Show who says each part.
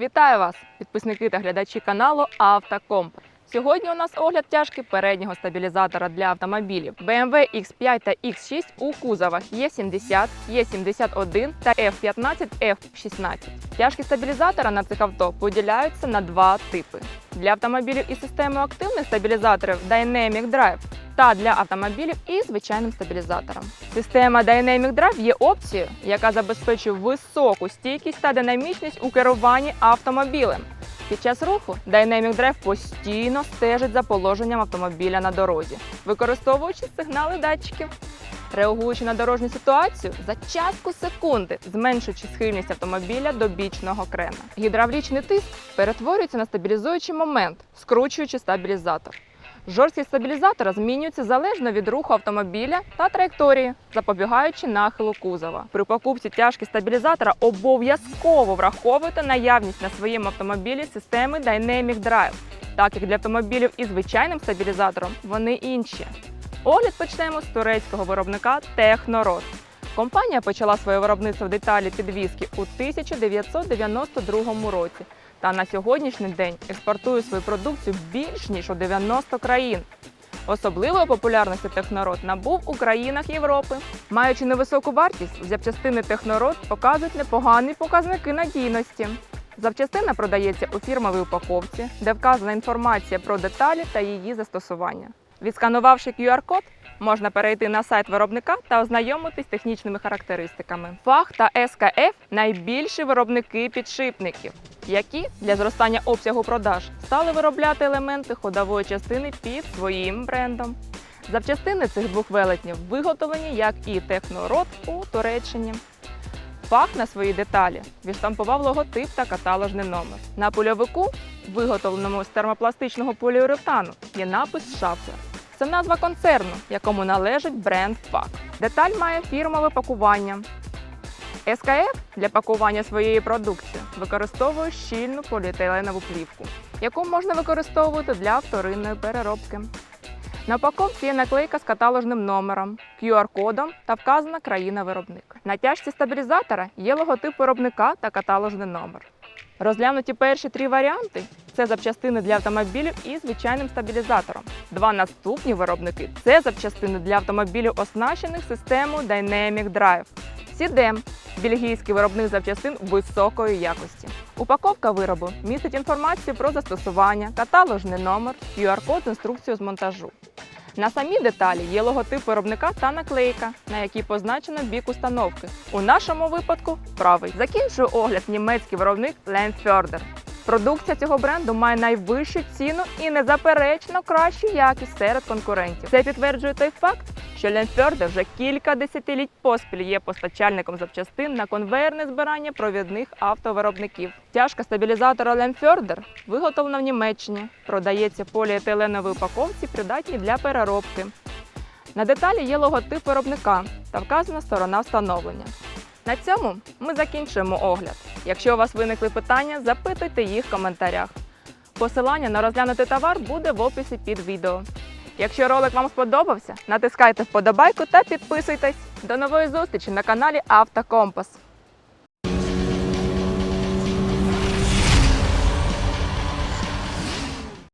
Speaker 1: Вітаю вас, підписники та глядачі каналу Автокомп. Сьогодні у нас огляд тяжки переднього стабілізатора для автомобілів BMW X5 та X6 у кузовах E70, E71 та F15, F16. Тяжкі стабілізатора на цих авто поділяються на два типи: для автомобілів із системою активних стабілізаторів Dynamic Drive та для автомобілів із звичайним стабілізатором. Система Dynamic Drive є опцією, яка забезпечує високу стійкість та динамічність у керуванні автомобілем. Під час руху Dynamic Drive постійно стежить за положенням автомобіля на дорозі, використовуючи сигнали датчиків. Реагуючи на дорожню ситуацію за частку секунди, зменшуючи схильність автомобіля до бічного крена. Гідравлічний тиск перетворюється на стабілізуючий момент, скручуючи стабілізатор. Жорсткість стабілізатора змінюється залежно від руху автомобіля та траєкторії, запобігаючи нахилу кузова. При покупці тяжки стабілізатора обов'язково враховуйте наявність на своєму автомобілі системи Dynamic Drive, так як для автомобілів із звичайним стабілізатором вони інші. Огляд почнемо з турецького виробника Технород. Компанія почала своє виробництво деталі підвіски у 1992 році та на сьогоднішній день експортує свою продукцію більш ніж у 90 країн. Особливої популярності Технород набув у країнах Європи. Маючи невисоку вартість, запчастини Технород показують непогані показники надійності. Запчастина продається у фірмовій упаковці, де вказана інформація про деталі та її застосування. Відсканувавши QR-код, можна перейти на сайт виробника та ознайомитись з технічними характеристиками. Фах та СКФ найбільші виробники підшипників, які для зростання обсягу продаж стали виробляти елементи ходової частини під своїм брендом. Запчастини цих двох велетнів виготовлені як і Технород у Туреччині. Фах на свої деталі відштампував логотип та каталожний номер. На польовику, виготовленому з термопластичного поліуретану, є напис Шафлер. Це назва концерну, якому належить бренд Фак. Деталь має фірмове пакування. СКФ для пакування своєї продукції використовує щільну поліетиленову плівку, яку можна використовувати для вторинної переробки. На упаковці є наклейка з каталожним номером, QR-кодом та вказана країна виробника. На тяжці стабілізатора є логотип виробника та каталожний номер. Розглянуті перші три варіанти це запчастини для автомобілів із звичайним стабілізатором. Два наступні виробники це запчастини для автомобілів, оснащених системою Dynamic Drive. Сідем бельгійський виробник запчастин високої якості. Упаковка виробу містить інформацію про застосування, каталожний номер, QR-код з інструкцією з монтажу. На самій деталі є логотип виробника та наклейка, на якій позначено бік установки. У нашому випадку правий. Закінчує огляд німецький виробник Landförder. Продукція цього бренду має найвищу ціну і незаперечно кращу якість серед конкурентів. Це підтверджує той факт, що Ленферде вже кілька десятиліть поспіль є постачальником запчастин на конвейерне збирання провідних автовиробників. Тяжка стабілізатора Ленфердер виготовлена в Німеччині, продається поліетиленовій упаковці, придатні для переробки. На деталі є логотип виробника та вказана сторона встановлення. На цьому ми закінчуємо огляд. Якщо у вас виникли питання, запитуйте їх в коментарях. Посилання на розглянутий товар буде в описі під відео. Якщо ролик вам сподобався, натискайте вподобайку та підписуйтесь. До нової зустрічі на каналі Автокомпас.